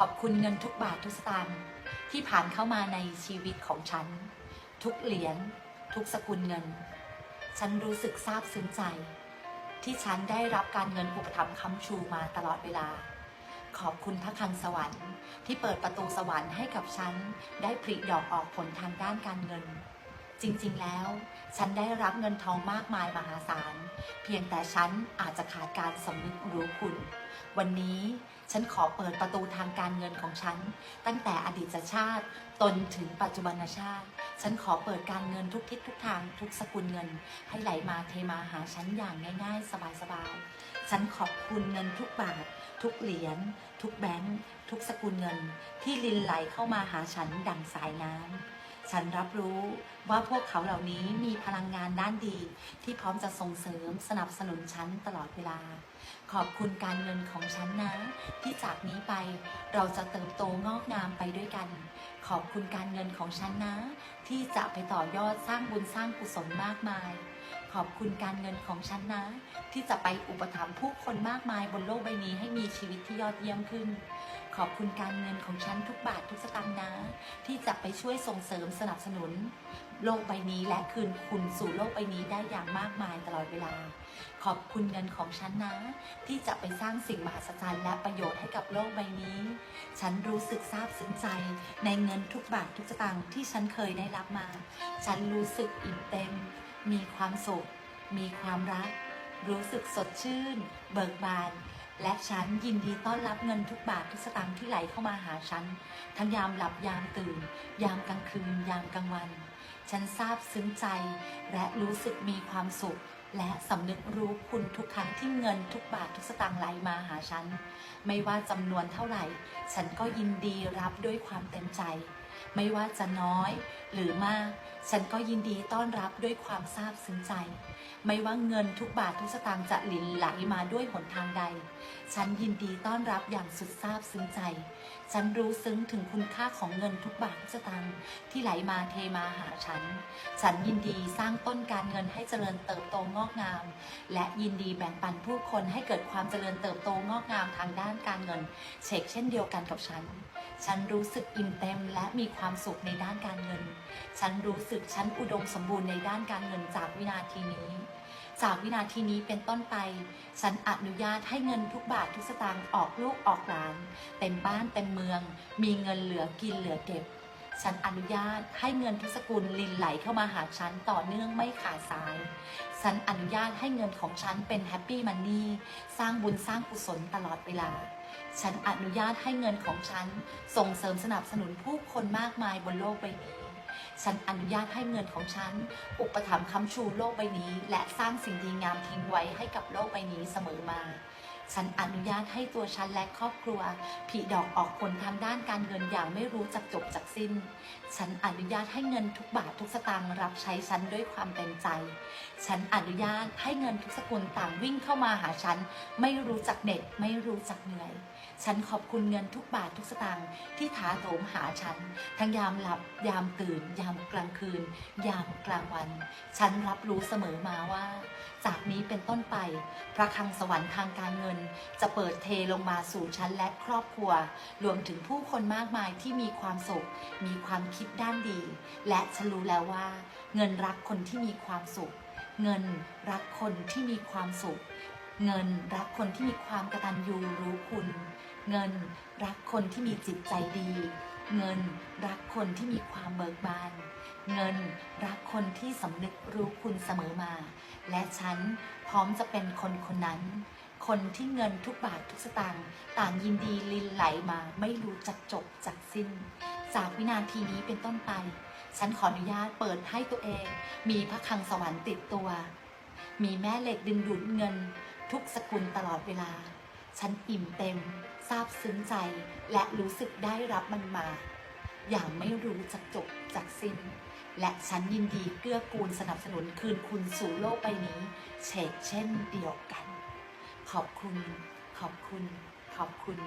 ขอบคุณเงินทุกบาททุกสตางค์ที่ผ่านเข้ามาในชีวิตของฉัน ทุกเหรียญทุกสกุลเงิน ฉันรู้สึกซาบซึ้งใจ ที่ฉันได้รับการเงินอุปถัมภ์ค้ำชูมาตลอดเวลา ขอบคุณพระคังสวรรค์ ที่เปิดประตูสวรรค์ให้กับฉัน ได้ผลิดอกออกผลทางด้านการเงิน จริงๆแล้ว ฉันได้รับเงินทองมากมายมหาศาล เพียงแต่ฉันอาจจะขาดการสำนึกรู้คุณ วันนี้ ฉันขอเปิดประตูทางการเงินของฉัน ตั้งแต่อดีตชาติตนถึงปัจจุบันชาติ ฉันขอเปิดการเงินทุกทิศทุกทางทุกสกุลเงิน ให้ไหลมาเทมาหาฉันอย่างง่ายๆ สบายๆ ฉันขอบคุณเงินทุกบาท ทุกเหรียญทุกแบงค์ทุกสกุลเงิน ที่ลินไหลเข้ามาหาฉันดังสายน้ำ ฉันรับรู้ว่าพวกเขาเหล่านี้มีพลังงานด้านดี ที่พร้อมจะส่งเสริมสนับสนุนฉันตลอดเวลา ขอบคุณการเงินของฉันนะ ที่จากนี้ไปเราจะเติบโตงอกงามไปด้วยกัน ขอบคุณการเงินของฉันนะ ที่จะไปต่อยอดสร้างบุญสร้างกุศลมากมาย ขอบคุณการเงินของฉันนะ ที่จะไปอุปถัมภ์ผู้คนมากมายบนโลกใบนี้ให้มีชีวิตที่ยอดเยี่ยมขึ้น ขอบคุณการเงินของฉันทุกบาททุกสตางค์นะ ที่จะไปช่วยส่งเสริมสนับสนุน โลกใบนี้และคืนคุณสู่โลกใบนี้ได้อย่างมากมายตลอดเวลา ขอบคุณเงินของฉันนะ ที่จะไปสร้างสิ่งมหัศจรรย์และประโยชน์ให้กับโลก ฉันรู้สึกซาบซึ้งใจในเงินทุกบาททุกสตางค์ที่ฉันเคยได้รับมา ฉันรู้สึกอิ่มเต็ม มีความสุข มีความรัก รู้สึกสดชื่น เบิกบาน และฉันยินดีต้อนรับเงินทุกบาททุกสตางค์ที่ไหลเข้ามาหาฉัน ทั้งยามหลับยามตื่น ยามกลางคืน ยามกลางวัน ฉันซาบซึ้งใจ และรู้สึกมีความสุข และสำนึกรู้คุณทุกครั้งที่เงินทุกบาททุกสตางค์ไหลมาหาฉัน ไม่ว่าจำนวนเท่าไหร่ ฉันก็ยินดีรับด้วยความเต็มใจ ไม่ว่าจะน้อยหรือมาก ฉันก็ยินดีต้อนรับด้วยความซาบซึ้งใจ ไม่ว่าเงินทุกบาททุกสตางค์จะหลินไหลมาด้วยหนทางใด ฉันยินดีต้อนรับอย่างสุดซาบซึ้งใจ ฉันรู้ซึ้งถึงคุณค่าของเงินทุกบาททุกสตางค์ที่ไหลมาเทมาหาฉัน ฉันยินดีสร้างต้นการเงินให้เจริญเติบโตงอกงาม และยินดีแบ่งปันผู้คนให้เกิดความเจริญเติบโตงอกงามทางด้านการเงินเชกเช่นเดียวกันกับฉัน ฉันรู้สึกอิ่มเต็มและมีความสุขในด้านการเงิน ฉันรู้สึกฉันอุดมสมบูรณ์ในด้านการเงินจากวินาทีนี้ จากวินาทีนี้เป็นต้นไป ฉันอนุญาตให้เงินทุกบาททุกสตางค์ออกลูกออกหลาน เต็มบ้านเต็มเมือง มีเงินเหลือกินเหลือเก็บ ฉันอนุญาตให้เงินทุกสกุลลินไหลเข้ามาหาฉันต่อเนื่องไม่ขาดสายฉันอนุญาตให้เงินของฉันเป็นแฮปปี้มันนี่สร้างบุญสร้างกุศลตลอดเวลา ฉันอนุญาตให้เงินของฉัน ส่งเสริมสนับสนุนผู้คนมากมายบนโลกใบนี้ ฉันอนุญาตให้เงินของฉัน อุปถัมภ์ค้ำชูโลกใบนี้ และสร้างสิ่งดีงามทิ้งไว้ให้กับโลกใบนี้เสมอมา ฉันอนุญาตให้ตัวฉันและครอบครัวผลิดอกออกผลทางด้านการเงินอย่างไม่รู้จักจบจักสิ้น ฉันอนุญาตให้เงินทุกบาททุกสตางค์รับใช้ฉันด้วยความเต็มใจ ฉันอนุญาตให้เงินทุกสกุลต่างวิ่งเข้ามาหาฉัน ไม่รู้จักเหน็ดไม่รู้จักเหนื่อย ฉันขอบคุณเงินทุกบาททุกสตางค์ที่ถาโถมหาฉัน ทั้งยามหลับ ยามตื่น ยามกลางคืน ยามกลางวัน ฉันรับรู้เสมอมาว่า จากนี้เป็นต้นไป พระคังสวรรค์ทางการเงินจะเปิดเทลงมาสู่ฉันและครอบครัว รวมถึงผู้คนมากมายที่มีความสุข มีความคิดด้านดี และฉันรู้แล้วว่า เงินรักคนที่มีความสุข เงินรักคนที่มีความสุข เงินรักคนที่มีความกตัญญูรู้คุณ เงินรักคนที่มีจิตใจดี เงินรักคนที่มีความเบิกบานเงินรักคนที่สำนึกรู้คุณเสมอมา และฉันพร้อมจะเป็นคนคนนั้น คนที่เงินทุกบาททุกสตางค์ต่างยินดีลินไหลมาไม่รู้จักจบจักสิ้น จากวินาทีนี้เป็นต้นไป ฉันขออนุญาตเปิดให้ตัวเอง มีพระคังสวรรค์ติดตัว มีแม่เหล็กดึงดูดเงิน ทุกสกุลตลอดเวลา ฉันอิ่มเต็มซาบซึ้งใจและรู้สึกได้รับมันมา อย่างไม่รู้จักจบจากสิ้น และฉันยินดีเกื้อกูลสนับสนุนคืนคุณสู่โลกใบนี้เชกเช่นเดียวกัน ขอบคุณ ขอบคุณ ขอบคุณ